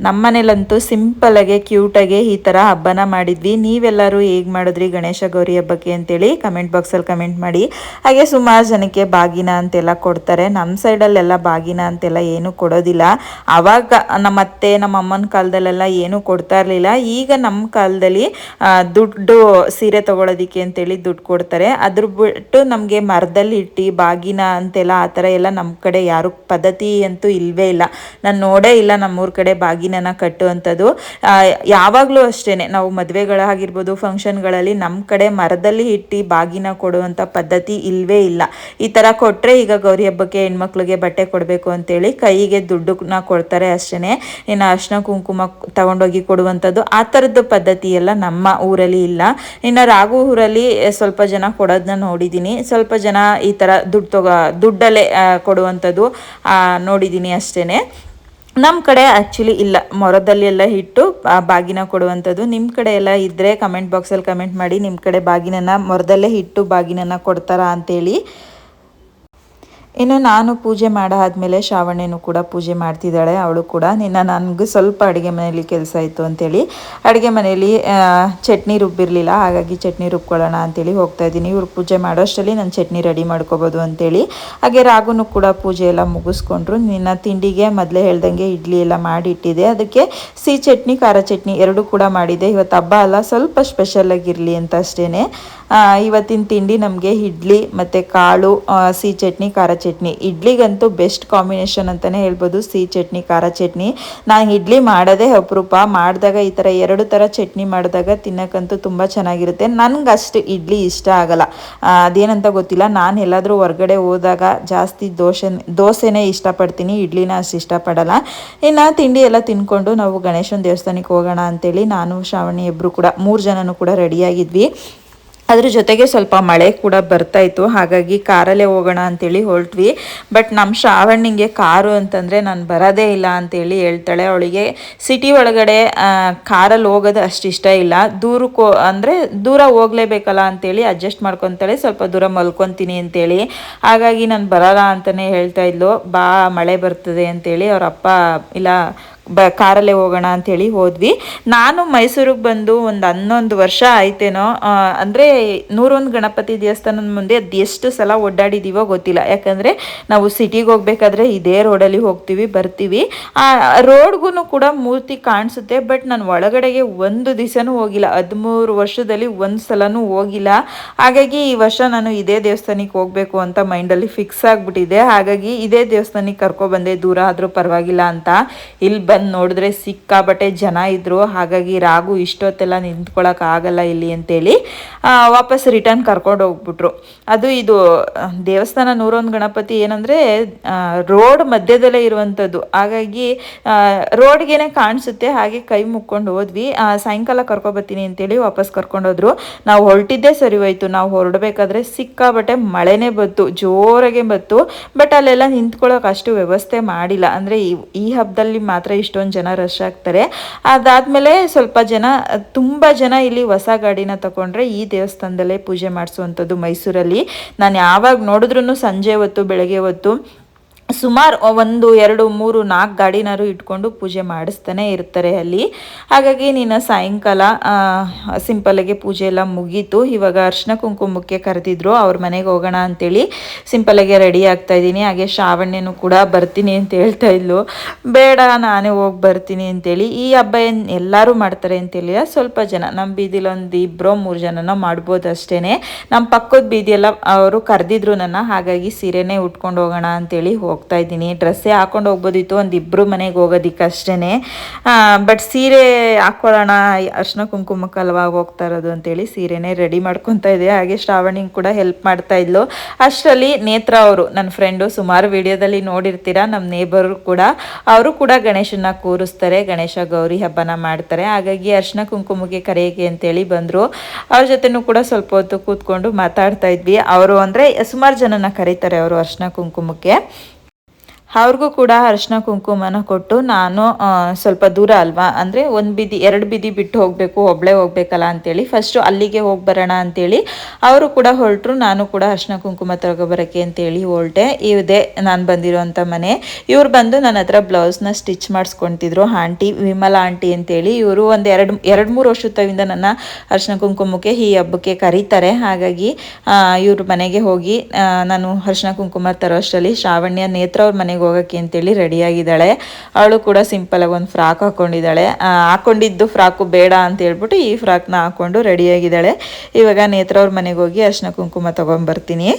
ನಮ್ಮನೇಲಂತೂ ಸಿಂಪಲಾಗೆ ಕ್ಯೂಟಾಗೆ ಈ ಥರ ಹಬ್ಬನ ಮಾಡಿದ್ವಿ. ನೀವೆಲ್ಲರೂ ಹೇಗೆ ಮಾಡಿದ್ರಿ ಗಣೇಶ ಗೌರಿ ಹಬ್ಬಕ್ಕೆ ಅಂತೇಳಿ ಕಮೆಂಟ್ ಬಾಕ್ಸಲ್ಲಿ ಕಮೆಂಟ್ ಮಾಡಿ. ಹಾಗೆ ಸುಮಾರು ಜನಕ್ಕೆ ಬಾಗಿನ ಅಂತೆಲ್ಲ ಕೊಡ್ತಾರೆ. ನಮ್ಮ ಸೈಡಲ್ಲೆಲ್ಲ ಬಾಗಿನ ಅಂತೆಲ್ಲ ಏನೂ ಕೊಡೋದಿಲ್ಲ. ಆವಾಗ ನಮ್ಮ ಅತ್ತೆ, ನಮ್ಮ ಅಮ್ಮನ ಕಾಲದಲ್ಲೆಲ್ಲ ಏನೂ ಕೊಡ್ತಾ ಇರಲಿಲ್ಲ. ಈಗ ನಮ್ಮ ಕಾಲದಲ್ಲಿ ದುಡ್ಡು ಸೀರೆ ತೊಗೊಳೋದಕ್ಕೆ ಅಂತೇಳಿ ದುಡ್ಡು ಕೊಡ್ತಾರೆ. ಅದ್ರ ಬಿಟ್ಟು ನಮಗೆ ಮರದಲ್ಲಿ ಇಟ್ಟು ಬಾಗಿನ ಅಂತೆಲ್ಲ ಆ ಥರ ಎಲ್ಲ ನಮ್ಮ ಕಡೆ ಯಾರು ಪದ್ಧತಿ ಅಂತೂ ಇಲ್ಲವೇ ಇಲ್ಲ. ನಾನು ನೋಡೇ ಇಲ್ಲ ನಮ್ಮೂರ ಕಡೆ ಬಾಗಿನನ ಕಟ್ಟುವಂಥದ್ದು. ಯಾವಾಗಲೂ ಅಷ್ಟೇ ನಾವು ಮದುವೆಗಳಾಗಿರ್ಬೋದು, ಫಂಕ್ಷನ್ಗಳಲ್ಲಿ ನಮ್ಮ ಕಡೆ ಮರದಲ್ಲಿ ಇಟ್ಟು ಬಾಗಿನ ಕೊಡುವಂಥ ಪದ್ಧತಿ ಇಲ್ಲವೇ ಇಲ್ಲ. ಈ ಥರ ಕೊಟ್ಟರೆ ಈಗ ಗೌರಿ ಹಬ್ಬಕ್ಕೆ ಹೆಣ್ಮಕ್ಳಿಗೆ ಬಟ್ಟೆ ಕೊಡಬೇಕು ಅಂತೇಳಿ ಕೈಗೆ ದುಡ್ಡನ್ನ ಕೊಡ್ತಾರೆ ಅಷ್ಟೇ ಇನ್ನು ಅರ್ಶಿನ ಕುಂಕುಮ ತಗೊಂಡೋಗಿ ಕೊಡುವಂಥದ್ದು ಆ ಥರದ್ದು ಪದ್ಧತಿ ಎಲ್ಲ ನಮ್ಮ ಊರಲ್ಲಿ ಇಲ್ಲ. ಇನ್ನು ರಾಘು ಊರಲ್ಲಿ ಸ್ವಲ್ಪ ಜನ ಕೊಡೋದನ್ನ ನೋಡಿದ್ದೀನಿ. ಸ್ವಲ್ಪ ಜನ ಈ ಥರ ದುಡ್ಡು ತಗೋ, ದುಡ್ಡಲ್ಲೇ ಕೊಡುವಂಥದ್ದು ನೋಡಿದ್ದೀನಿ ಅಷ್ಟೇ ನಮ್ಮ ಕಡೆ ಆ್ಯಕ್ಚುಲಿ ಇಲ್ಲ. ಮೊರದಲ್ಲಿ ಎಲ್ಲ ಇಟ್ಟು ಬಾಗಿನ ಕೊಡುವಂಥದ್ದು. ನಿಮ್ಮ ಕಡೆ ಎಲ್ಲ ಇದ್ದರೆ ಕಮೆಂಟ್ ಬಾಕ್ಸಲ್ಲಿ ಕಮೆಂಟ್ ಮಾಡಿ ನಿಮ್ಮ ಕಡೆ ಬಾಗಿನನ ಮೊರದಲ್ಲೇ ಇಟ್ಟು ಬಾಗಿನನ ಕೊಡ್ತಾರಾ ಅಂತೇಳಿ. ಇನ್ನು ನಾನು ಪೂಜೆ ಮಾಡಾದ್ಮೇಲೆ ಶ್ರಾವಣೇನು ಕೂಡ ಪೂಜೆ ಮಾಡ್ತಿದ್ದಾಳೆ. ಅವಳು ಕೂಡ ನಿನ್ನ ನನಗೂ ಸ್ವಲ್ಪ ಅಡುಗೆ ಮನೆಯಲ್ಲಿ ಕೆಲಸ ಇತ್ತು ಅಂತೇಳಿ. ಅಡುಗೆ ಮನೆಯಲ್ಲಿ ಚಟ್ನಿ ರುಬ್ಬಿರಲಿಲ್ಲ. ಹಾಗಾಗಿ ಚಟ್ನಿ ರುಬ್ಕೊಳ್ಳೋಣ ಅಂತೇಳಿ ಹೋಗ್ತಾ ಇದ್ದೀನಿ. ಇವ್ರು ಪೂಜೆ ಮಾಡೋಷ್ಟರಲ್ಲಿ ನಾನು ಚಟ್ನಿ ರೆಡಿ ಮಾಡ್ಕೋಬೋದು ಅಂತೇಳಿ. ಹಾಗೆ ರಾಗುನು ಕೂಡ ಪೂಜೆ ಎಲ್ಲ ಮುಗಿಸ್ಕೊಂಡ್ರು. ನಿನ್ನ ತಿಂಡಿಗೆ ಮೊದಲೇ ಹೇಳ್ದಂಗೆ ಇಡ್ಲಿ ಎಲ್ಲ ಮಾಡಿ ಇಟ್ಟಿದೆ ಅದಕ್ಕೆ ಸಿಹಿ ಚಟ್ನಿ, ಖಾರ ಚಟ್ನಿ ಎರಡೂ ಕೂಡ ಮಾಡಿದೆ ಇವತ್ತು ಹಬ್ಬ ಅಲ್ಲ, ಸ್ವಲ್ಪ ಸ್ಪೆಷಲ್ ಆಗಿರಲಿ ಅಂತ ಅಷ್ಟೇ ಇವತ್ತಿನ ತಿಂಡಿ ನಮಗೆ ಇಡ್ಲಿ ಮತ್ತು ಕಾಳು ಸಿಹಿ ಚಟ್ನಿ, ಖಾರ ಚಟ್ನಿ. ಇಡ್ಲಿಗಂತೂ ಬೆಸ್ಟ್ ಕಾಂಬಿನೇಷನ್ ಅಂತಲೇ ಹೇಳ್ಬೋದು, ಸಿಹಿ ಚಟ್ನಿ, ಖಾರ ಚಟ್ನಿ. ನಾನು ಇಡ್ಲಿ ಮಾಡೋದೇ ಅಪರೂಪ. ಮಾಡಿದಾಗ ಈ ಥರ ಎರಡು ಥರ ಚಟ್ನಿ ಮಾಡಿದಾಗ ತಿನ್ನೋಕ್ಕಂತೂ ತುಂಬ ಚೆನ್ನಾಗಿರುತ್ತೆ. ನನಗಷ್ಟು ಇಡ್ಲಿ ಇಷ್ಟ ಆಗಲ್ಲ. ಅದೇನಂತ ಗೊತ್ತಿಲ್ಲ. ನಾನು ಎಲ್ಲಾದರೂ ಹೊರಗಡೆ ಹೋದಾಗ ಜಾಸ್ತಿ ದೋಸೆ ದೋಸೆನೇ ಇಷ್ಟಪಡ್ತೀನಿ. ಇಡ್ಲಿನ ಅಷ್ಟು ಇಷ್ಟಪಡಲ್ಲ. ಇನ್ನು ತಿಂಡಿ ಎಲ್ಲ ತಿನ್ಕೊಂಡು ನಾವು ಗಣೇಶನ ದೇವಸ್ಥಾನಕ್ಕೆ ಹೋಗೋಣ ಅಂತೇಳಿ ನಾನು, ಶ್ರಾವಣಿ ಇಬ್ಬರು ಕೂಡ, ಮೂರು ಜನನೂ ಕೂಡ ರೆಡಿಯಾಗಿದ್ವಿ ಅದ್ರ ಜೊತೆಗೆ ಸ್ವಲ್ಪ ಮಳೆ ಕೂಡ ಬರ್ತಾ ಇತ್ತು ಹಾಗಾಗಿ ಕಾರಲ್ಲೇ ಹೋಗೋಣ ಅಂತೇಳಿ ಹೊರಟ್ವಿ. ಬಟ್ ನಮ್ಮ ಶ್ರಾವಣಿಗೆ ಕಾರು ಅಂತಂದರೆ ನಾನು ಬರೋದೇ ಇಲ್ಲ ಅಂತೇಳಿ ಹೇಳ್ತಾಳೆ. ಅವಳಿಗೆ ಸಿಟಿ ಒಳಗಡೆ ಕಾರಲ್ಲಿ ಹೋಗೋದು ಅಷ್ಟು ಇಷ್ಟ ಇಲ್ಲ. ದೂರಕ್ಕೋ, ಅಂದರೆ ದೂರ ಹೋಗಲೇಬೇಕಲ್ಲ ಅಂತೇಳಿ ಅಡ್ಜಸ್ಟ್ ಮಾಡ್ಕೊತಾಳೆ. ಸ್ವಲ್ಪ ದೂರ ಮಲ್ಕೊತೀನಿ ಅಂತೇಳಿ. ಹಾಗಾಗಿ ನಾನು ಬರಲ್ಲ ಅಂತಲೇ ಹೇಳ್ತಾ ಇದ್ಲು ಬಾ, ಮಳೆ ಬರ್ತದೆ ಅಂತೇಳಿ. ಅವ್ರ ಅಪ್ಪ, ಇಲ್ಲ ಬ ಕಾರಲ್ಲೇ ಹೋಗೋಣ ಅಂಥೇಳಿ ಹೋದ್ವಿ. ನಾನು ಮೈಸೂರಿಗೆ ಬಂದು ಒಂದು ಹನ್ನೊಂದು ವರ್ಷ ಆಯ್ತೇನೋ ಅಂದರೆ ನೂರೊಂದು ಗಣಪತಿ ದೇವಸ್ಥಾನದ ಮುಂದೆ ಅದು ಎಷ್ಟು ಸಲ ಒಡ್ಡಾಡಿದ್ದೀವೋ ಗೊತ್ತಿಲ್ಲ. ಯಾಕಂದರೆ ನಾವು ಸಿಟಿಗೆ ಹೋಗ್ಬೇಕಾದ್ರೆ ಇದೇ ರೋಡಲ್ಲಿ ಹೋಗ್ತೀವಿ, ಬರ್ತೀವಿ. ಆ ರೋಡ್ಗೂ ಕೂಡ ಮೂರ್ತಿ ಕಾಣಿಸುತ್ತೆ, ಬಟ್ ನಾನು ಒಳಗಡೆಗೆ ಒಂದು ದಿವಸನೂ ಹೋಗಿಲ್ಲ. ಹದಿಮೂರು ವರ್ಷದಲ್ಲಿ ಒಂದು ಸಲನೂ ಹೋಗಿಲ್ಲ. ಹಾಗಾಗಿ ಈ ವರ್ಷ ನಾನು ಇದೇ ದೇವಸ್ಥಾನಕ್ಕೆ ಹೋಗಬೇಕು ಅಂತ ಮೈಂಡಲ್ಲಿ ಫಿಕ್ಸ್ ಆಗಿಬಿಟ್ಟಿದೆ. ಹಾಗಾಗಿ ಇದೇ ದೇವಸ್ಥಾನಕ್ಕೆ ಕರ್ಕೊಬಂದೆ ದೂರ ಆದರೂ ಪರವಾಗಿಲ್ಲ ಅಂತ. ಇಲ್ಲಿ ಬಂದು ನೋಡಿದ್ರೆ ಸಿಕ್ಕಾಬಟ್ಟೆ ಜನ ಇದ್ರು. ಹಾಗಾಗಿ ರಾಗು ಇಷ್ಟೊತ್ತೆಲ್ಲ ನಿಂತ್ಕೊಳಕ್ ಆಗಲ್ಲ ಇಲ್ಲಿ ಅಂತೇಳಿ ವಾಪಸ್ ರಿಟರ್ನ್ ಕರ್ಕೊಂಡು ಹೋಗ್ಬಿಟ್ರು. ಅದು ಇದು ದೇವಸ್ಥಾನ ನೂರೊಂದು ಗಣಪತಿ ಏನಂದ್ರೆ ರೋಡ್ ಮಧ್ಯದಲ್ಲೇ ಇರುವಂಥದ್ದು ಹಾಗಾಗಿ ರೋಡ್ಗೆನೆ ಕಾಣಿಸುತ್ತೆ. ಹಾಗೆ ಕೈ ಮುಕ್ಕೊಂಡು ಹೋದ್ವಿ. ಸಾಯಂಕಾಲ ಕರ್ಕೊಬತ್ತೀನಿ ಅಂತೇಳಿ ವಾಪಸ್ ಕರ್ಕೊಂಡೋದ್ರು ನಾವು ಹೊರಟಿದ್ದೇ ಸರಿ ಹೋಯ್ತು. ನಾವು ಹೊರಡಬೇಕಾದ್ರೆ ಸಿಕ್ಕಾಬಟ್ಟೆ ಮಳೆನೇ ಬತ್ತು ಜೋರಾಗೆ ಬತ್ತು ಬಟ್ ಅಲ್ಲೆಲ್ಲ ನಿಂತ್ಕೊಳಕ್ ಅಷ್ಟು ವ್ಯವಸ್ಥೆ ಮಾಡಿಲ್ಲ. ಅಂದ್ರೆ ಈ ಹಬ್ಬದಲ್ಲಿ ಮಾತ್ರ ಇಷ್ಟೊಂದು ಜನ ರಶ್ ಆಗ್ತಾರೆ. ಅದಾದಮೇಲೆ ಸ್ವಲ್ಪ ಜನ, ತುಂಬ ಜನ ಇಲ್ಲಿ ಹೊಸ ಗಾಡಿನ ತಗೊಂಡ್ರೆ ಈ ದೇವಸ್ಥಾನದಲ್ಲೇ ಪೂಜೆ ಮಾಡಿಸುವಂಥದ್ದು ಮೈಸೂರಲ್ಲಿ. ನಾನು ಯಾವಾಗ ನೋಡಿದ್ರೂ ಸಂಜೆ ಹೊತ್ತು, ಬೆಳಗ್ಗೆ ಹೊತ್ತು ಸುಮಾರು ಒಂದು, ಎರಡು, ಮೂರು ನಾಲ್ಕು ಗಾಡಿನಾರು ಇಟ್ಕೊಂಡು ಪೂಜೆ ಮಾಡಿಸ್ತಾನೆ ಇರ್ತಾರೆ ಅಲ್ಲಿ. ಹಾಗಾಗಿ ನೀನು ಸಾಯಂಕಾಲ ಸಿಂಪಲ್ಲಾಗಿ ಪೂಜೆ ಎಲ್ಲ ಮುಗೀತು. ಇವಾಗ ಅರ್ಶಿನ ಕುಂಕುಮಕ್ಕೆ ಕರೆದಿದ್ರು, ಅವ್ರ ಮನೆಗೆ ಹೋಗೋಣ ಅಂತೇಳಿ ಸಿಂಪಲ್ಲಾಗಿ ರೆಡಿ ಆಗ್ತಾ ಇದ್ದೀನಿ. ಹಾಗೆ ಶ್ರಾವಣ್ಯನೂ ಕೂಡ ಬರ್ತೀನಿ ಅಂತ ಹೇಳ್ತಾ ಇದ್ಲು. ಬೇಡ, ನಾನೇ ಹೋಗಿ ಬರ್ತೀನಿ ಅಂತೇಳಿ. ಈ ಹಬ್ಬ ಏನು ಎಲ್ಲರೂ ಮಾಡ್ತಾರೆ ಅಂತೇಳಿಲ್ಲ ಸ್ವಲ್ಪ ಜನ. ನಮ್ಮ ಬೀದಿಲಿ ಒಂದು ಇಬ್ಬರೋ ಮೂರು ಜನನ ಮಾಡ್ಬೋದು ಅಷ್ಟೇ ನಮ್ಮ ಪಕ್ಕದ ಬೀದಿಯೆಲ್ಲ ಅವರು ಕರೆದಿದ್ರು ನನ್ನ. ಹಾಗಾಗಿ ಸೀರೆನೇ ಉಟ್ಕೊಂಡು ಹೋಗೋಣ ಅಂತೇಳಿ ಹೋಗ್ತಾ ಇದ್ದೀನಿ. ಡ್ರೆಸ್ಸೇ ಹಾಕೊಂಡು ಹೋಗ್ಬೋದಿತ್ತು. ಒಂದು ಇಬ್ಬರು ಮನೆಗೆ ಹೋಗೋದಿಕ್ಕೆ ಅಷ್ಟೇ ಬಟ್ ಸೀರೆ ಹಾಕ್ಕೊಳ್ಳೋಣ ಅರ್ಶಿನ ಕುಂಕುಮಕ್ಕಲ್ವಾ ಹೋಗ್ತಾ ಇರೋದು ಅಂತೇಳಿ ಸೀರೆನೇ ರೆಡಿ ಮಾಡ್ಕೊತಾ ಇದೆ ಹಾಗೆ ಶ್ರಾವಣಿಗೆ ಕೂಡ ಹೆಲ್ಪ್ ಮಾಡ್ತಾ ಇದ್ಲು. ಅಷ್ಟರಲ್ಲಿ ನೇತ್ರ ಅವರು ನನ್ನ ಫ್ರೆಂಡು ಸುಮಾರು ವಿಡಿಯೋದಲ್ಲಿ ನೋಡಿರ್ತೀರ ನಮ್ಮ ನೇಬರು ಕೂಡ. ಅವರು ಕೂಡ ಗಣೇಶನ ಕೂರಿಸ್ತಾರೆ. ಗಣೇಶ ಗೌರಿ ಹಬ್ಬನ ಮಾಡ್ತಾರೆ. ಹಾಗಾಗಿ ಅರ್ಶಿನ ಕುಂಕುಮಕ್ಕೆ ಕರೆಯಕ್ಕೆ ಅಂತೇಳಿ ಬಂದರು. ಅವ್ರ ಜೊತೆನೂ ಕೂಡ ಸ್ವಲ್ಪ ಹೊತ್ತು ಕೂತ್ಕೊಂಡು ಮಾತಾಡ್ತಾ ಇದ್ವಿ. ಅವರು ಅಂದರೆ ಸುಮಾರು ಜನನ ಕರೀತಾರೆ ಅವರು ಅರ್ಶಿನ ಕುಂಕುಮಕ್ಕೆ. ಅವ್ರಿಗೂ ಕೂಡ ಅರಿಶಿನ ಕುಂಕುಮನ ಕೊಟ್ಟು ನಾನು ಸ್ವಲ್ಪ ದೂರ ಅಲ್ವಾ? ಅಂದರೆ ಒಂದು ಬಿದಿ, ಎರಡು ಬಿದಿ ಬಿಟ್ಟು ಹೋಗಬೇಕು ಒಬ್ಬಳೇ ಹೋಗ್ಬೇಕಲ್ಲ ಅಂತೇಳಿ. ಫಸ್ಟು ಅಲ್ಲಿಗೆ ಹೋಗಿ ಬರೋಣ ಅಂತೇಳಿ. ಅವರು ಕೂಡ ಹೊರಟರು, ನಾನು ಕೂಡ ಅರಿಶಿನ ಕುಂಕುಮ ತಗೊಬರೋಕ್ಕೆ ಅಂತೇಳಿ ಹೊರಟೆ. ಇದೆ ನಾನು ಬಂದಿರೋಂಥ ಮನೆ. ಇವ್ರು ಬಂದು ನನ್ನ ಹತ್ರ ಬ್ಲೌಸ್ನ ಸ್ಟಿಚ್ ಮಾಡಿಸ್ಕೊತಿದ್ರು. ಆಂಟಿ, ವಿಮಲ ಆಂಟಿ ಅಂತೇಳಿ. ಇವರು ಒಂದು ಎರಡು ಎರಡು ಮೂರು ವರ್ಷದಿಂದ ನನ್ನ ಅರಿಶಿನ ಕುಂಕುಮಕ್ಕೆ ಈ ಹಬ್ಬಕ್ಕೆ ಕರೀತಾರೆ. ಹಾಗಾಗಿ ಇವ್ರ ಮನೆಗೆ ಹೋಗಿ ನಾನು ಅರಿಶಿನ ಕುಂಕುಮ ತರೋ ಅಷ್ಟರಲ್ಲಿ ಶ್ರಾವಣ್ಯ ನೇತ್ರ ಅವ್ರ ಮನೆಗೆ ಹೋಗೋಕ್ಕೆ ಅಂತೇಳಿ ರೆಡಿಯಾಗಿದ್ದಾಳೆ. ಅವಳು ಕೂಡ ಸಿಂಪಲಾಗಿ ಒಂದು ಫ್ರಾಕ್ ಹಾಕ್ಕೊಂಡಿದ್ದಾಳೆ ಹಾಕ್ಕೊಂಡಿದ್ದು ಫ್ರಾಕು ಬೇಡ ಅಂತ ಹೇಳ್ಬಿಟ್ಟು ಈ ಫ್ರಾಕ್ನ ಹಾಕ್ಕೊಂಡು ರೆಡಿಯಾಗಿದ್ದಾಳೆ. ಇವಾಗ ನೇತ್ರ ಅವ್ರ ಮನೆಗೆ ಹೋಗಿ ಅರ್ಶಿನ ಕುಂಕುಮ ತೊಗೊಂಬರ್ತೀನಿ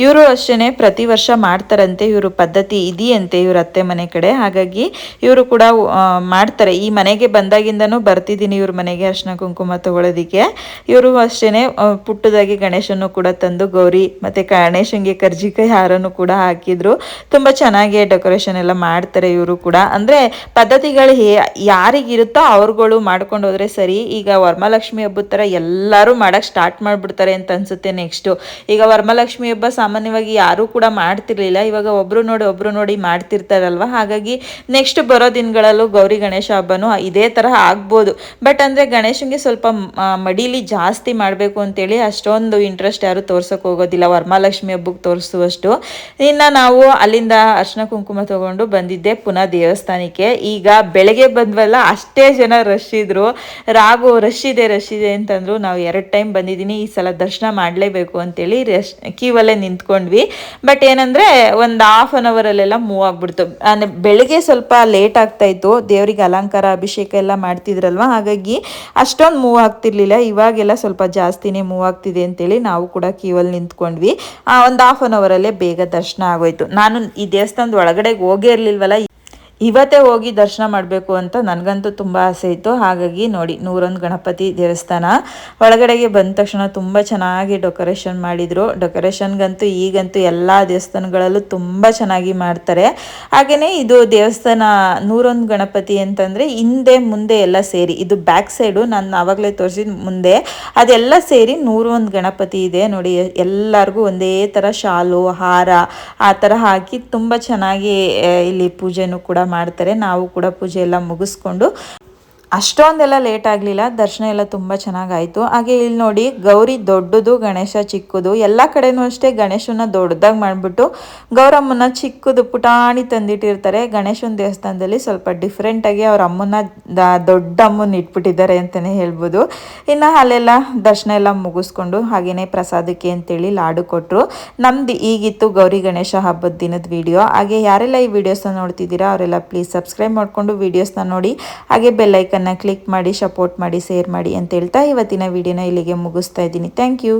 ಇವರು ಅಷ್ಟೇ ಪ್ರತಿ ವರ್ಷ ಮಾಡ್ತಾರಂತೆ, ಇವರು ಪದ್ಧತಿ ಇದೆಯಂತೆ ಇವ್ರ ಅತ್ತೆ ಮನೆ ಕಡೆ. ಹಾಗಾಗಿ ಇವರು ಕೂಡ ಮಾಡ್ತಾರೆ. ಈ ಮನೆಗೆ ಬಂದಾಗಿಂದನೂ ಬರ್ತಿದ್ದೀನಿ ಇವ್ರ ಮನೆಗೆ ಅರ್ಶಿನ ಕುಂಕುಮ ತಗೊಳ್ಳೋದಕ್ಕೆ ಇವರು ಅಷ್ಟೇ ಪುಟ್ಟದಾಗಿ ಗಣೇಶನ್ನು ಕೂಡ ತಂದು ಗೌರಿ ಮತ್ತು ಗಣೇಶನಿಗೆ ಕರ್ಜಿಕಾಯಿ ಹಾರನು ಕೂಡ ಹಾಕಿದ್ರು. ತುಂಬ ಚೆನ್ನಾಗಿ ಡೆಕೋರೇಷನ್ ಎಲ್ಲ ಮಾಡ್ತಾರೆ ಇವರು ಕೂಡ. ಅಂದರೆ ಪದ್ಧತಿಗಳು ಹೇ, ಯಾರಿಗಿರುತ್ತೋ ಅವ್ರುಗಳು ಮಾಡ್ಕೊಂಡು ಹೋದ್ರೆ ಸರಿ. ಈಗ ವರಮಹಾಲಕ್ಷ್ಮಿ ಹಬ್ಬದ ಥರ ಎಲ್ಲರೂ ಮಾಡಕ್ಕೆ ಸ್ಟಾರ್ಟ್ ಮಾಡಿಬಿಡ್ತಾರೆ ಅಂತ ಅನ್ಸುತ್ತೆ ನೆಕ್ಸ್ಟು ಈಗ ವರಮಹಾಲಕ್ಷ್ಮಿ ಹಬ್ಬ ಸಾಮಾನ್ಯವಾಗಿ ಯಾರೂ ಕೂಡ ಮಾಡ್ತಿರ್ಲಿಲ್ಲ. ಇವಾಗ ಒಬ್ರು ನೋಡಿ ಒಬ್ರು ನೋಡಿ ಮಾಡ್ತಿರ್ತಾರಲ್ವ? ಹಾಗಾಗಿ ನೆಕ್ಸ್ಟ್ ಬರೋ ದಿನಗಳಲ್ಲೂ ಗೌರಿ ಗಣೇಶ ಹಬ್ಬನೂ ಇದೇ ತರಹ ಆಗ್ಬೋದು. ಬಟ್ ಅಂದರೆ ಗಣೇಶನ್ಗೆ ಸ್ವಲ್ಪ ಮಡಿಲಿ ಜಾಸ್ತಿ ಮಾಡಬೇಕು ಅಂತೇಳಿ ಅಷ್ಟೊಂದು ಇಂಟ್ರೆಸ್ಟ್ ಯಾರು ತೋರ್ಸೋಕೆ ಹೋಗೋದಿಲ್ಲ. ವರಮಹಾಲಕ್ಷ್ಮಿ ಹಬ್ಬಕ್ಕೆ ತೋರಿಸುವಷ್ಟು. ಇನ್ನು ನಾವು ಅಲ್ಲಿಂದ ಅರ್ಶನ ಕುಂಕುಮ ತಗೊಂಡು ಬಂದಿದ್ದೆ ಪುನಃ ದೇವಸ್ಥಾನಕ್ಕೆ. ಈಗ ಬೆಳಗ್ಗೆ ಬಂದ್ವಲ್ಲ ಅಷ್ಟೇ ಜನ ರಶ್ ಇದ್ರು. ರಾಗು ರಶ್ ಇದೆ ರಶ್ ಇದೆ ಅಂತಂದ್ರು. ನಾವು ಎರಡು ಟೈಮ್ ಬಂದಿದ್ದೀನಿ ಈ ಸಲ ದರ್ಶನ ಮಾಡಲೇಬೇಕು ಅಂತೇಳಿ ರಶ್ ಕ್ಯೂವಲ್ಲೇ ನಿಂತ್ಕೊಂಡ್ವಿ. ಬಟ್ ಏನಂದ್ರೆ ಒಂದು ಹಾಫ್ ಅನ್ ಅವರಲ್ಲೆಲ್ಲ ಮೂವ್ ಆಗ್ಬಿಡ್ತು. ಬೆಳಗ್ಗೆ ಸ್ವಲ್ಪ ಲೇಟ್ ಆಗ್ತಾ ಇತ್ತು. ದೇವರಿಗೆ ಅಲಂಕಾರ, ಅಭಿಷೇಕ ಎಲ್ಲ ಮಾಡ್ತಿದ್ರಲ್ವ? ಹಾಗಾಗಿ ಅಷ್ಟೊಂದು ಮೂವ್ ಆಗ್ತಿರ್ಲಿಲ್ಲ. ಇವಾಗೆಲ್ಲ ಸ್ವಲ್ಪ ಜಾಸ್ತಿನೇ ಮೂವ್ ಆಗ್ತಿದೆ ಅಂತೇಳಿ ನಾವು ಕೂಡ ಕ್ಯೂವಲ್ಲಿ ನಿಂತ್ಕೊಂಡ್ವಿ. ಒಂದು ಹಾಫ್ ಅನ್ ಅವರಲ್ಲೇ ಬೇಗ ದರ್ಶನ ಆಗೋಯ್ತು. ನಾನು ಈ ದೇವಸ್ಥಾನದ ಒಳಗಡೆ ಹೋಗೇ ಇರ್ಲಿಲ್ವಲ್ಲ ಇವತ್ತೇ ಹೋಗಿ ದರ್ಶನ ಮಾಡಬೇಕು ಅಂತ ನನಗಂತೂ ತುಂಬ ಆಸೆ ಇತ್ತು. ಹಾಗಾಗಿ ನೋಡಿ, ನೂರೊಂದು ಗಣಪತಿ ದೇವಸ್ಥಾನ. ಒಳಗಡೆಗೆ ಬಂದ ತಕ್ಷಣ ತುಂಬ ಚೆನ್ನಾಗಿ ಡೆಕೋರೇಷನ್ ಮಾಡಿದರು. ಡೆಕೋರೇಷನ್ಗಂತೂ ಈಗಂತೂ ಎಲ್ಲ ದೇವಸ್ಥಾನಗಳಲ್ಲೂ ತುಂಬ ಚೆನ್ನಾಗಿ ಮಾಡ್ತಾರೆ. ಹಾಗೆಯೇ ಇದು ದೇವಸ್ಥಾನ ನೂರೊಂದು ಗಣಪತಿ ಅಂತಂದರೆ ಹಿಂದೆ ಮುಂದೆ ಎಲ್ಲ ಸೇರಿ, ಇದು ಬ್ಯಾಕ್ ಸೈಡು ನಾನು ಆವಾಗಲೇ ತೋರಿಸಿದ ಮುಂದೆ, ಅದೆಲ್ಲ ಸೇರಿ ನೂರೊಂದು ಗಣಪತಿ ಇದೆ. ನೋಡಿ, ಎಲ್ಲರಿಗೂ ಒಂದೇ ಥರ ಶಾಲು, ಹಾರ, ಆ ಥರ ಹಾಕಿ ತುಂಬ ಚೆನ್ನಾಗಿ ಇಲ್ಲಿ ಪೂಜೆನೂ ಕೂಡ ಮಾಡ್ತಾರೆ. ನಾವು ಕೂಡ ಪೂಜೆ ಎಲ್ಲ ಮುಗಿಸ್ಕೊಂಡು ಅಷ್ಟೊಂದೆಲ್ಲ ಲೇಟ್ ಆಗಲಿಲ್ಲ, ದರ್ಶನ ಎಲ್ಲ ತುಂಬ ಚೆನ್ನಾಗಾಯಿತು. ಹಾಗೆ ಇಲ್ಲಿ ನೋಡಿ, ಗೌರಿ ದೊಡ್ಡದು, ಗಣೇಶ ಚಿಕ್ಕದು, ಎಲ್ಲ ಕಡೆನೂ ಅಷ್ಟೇ ಗಣೇಶನ ದೊಡ್ಡದಾಗಿ ಮಾಡಿಬಿಟ್ಟು ಗೌರಮ್ಮನ ಚಿಕ್ಕದು ಪುಟಾಣಿ ತಂದಿಟ್ಟಿರ್ತಾರೆ. ಗಣೇಶನ ದೇವಸ್ಥಾನದಲ್ಲಿ ಸ್ವಲ್ಪ ಡಿಫ್ರೆಂಟಾಗಿ ಅವ್ರ ಅಮ್ಮನ ದೊಡ್ಡ ಅಮ್ಮನ ಇಟ್ಬಿಟ್ಟಿದ್ದಾರೆ ಅಂತಲೇ ಹೇಳ್ಬೋದು. ಇನ್ನು ಅಲ್ಲೆಲ್ಲ ದರ್ಶನ ಎಲ್ಲ ಮುಗಿಸ್ಕೊಂಡು ಹಾಗೆಯೇ ಪ್ರಸಾದಕ್ಕೆ ಅಂತೇಳಿ ಲಾಡು ಕೊಟ್ಟರು ನಮ್ದು ಈಗಿತ್ತು ಗೌರಿ ಗಣೇಶ ಹಬ್ಬದ ದಿನದ ವಿಡಿಯೋ ಹಾಗೆ ಯಾರೆಲ್ಲ ಈ ವಿಡಿಯೋಸ್ನ ನೋಡ್ತಿದ್ದೀರಾ, ಅವರೆಲ್ಲ ಪ್ಲೀಸ್ ಸಬ್ಸ್ಕ್ರೈಬ್ ಮಾಡಿಕೊಂಡು ವೀಡಿಯೋಸ್ನ ನೋಡಿ. ಹಾಗೆ ಬೆಲ್ಲೈಕನ್ನ ಕ್ಲಿಕ್ ಮಾಡಿ ಸಪೋರ್ಟ್ ಮಾಡಿ ಶೇರ್ ಮಾಡಿ ಅಂತ ಹೇಳ್ತಾ ಇವತ್ತಿನ ವಿಡಿಯೋನ ಇಲ್ಲಿಗೆ ಮುಗಿಸ್ತಾ ಇದ್ದೀನಿ. Thank you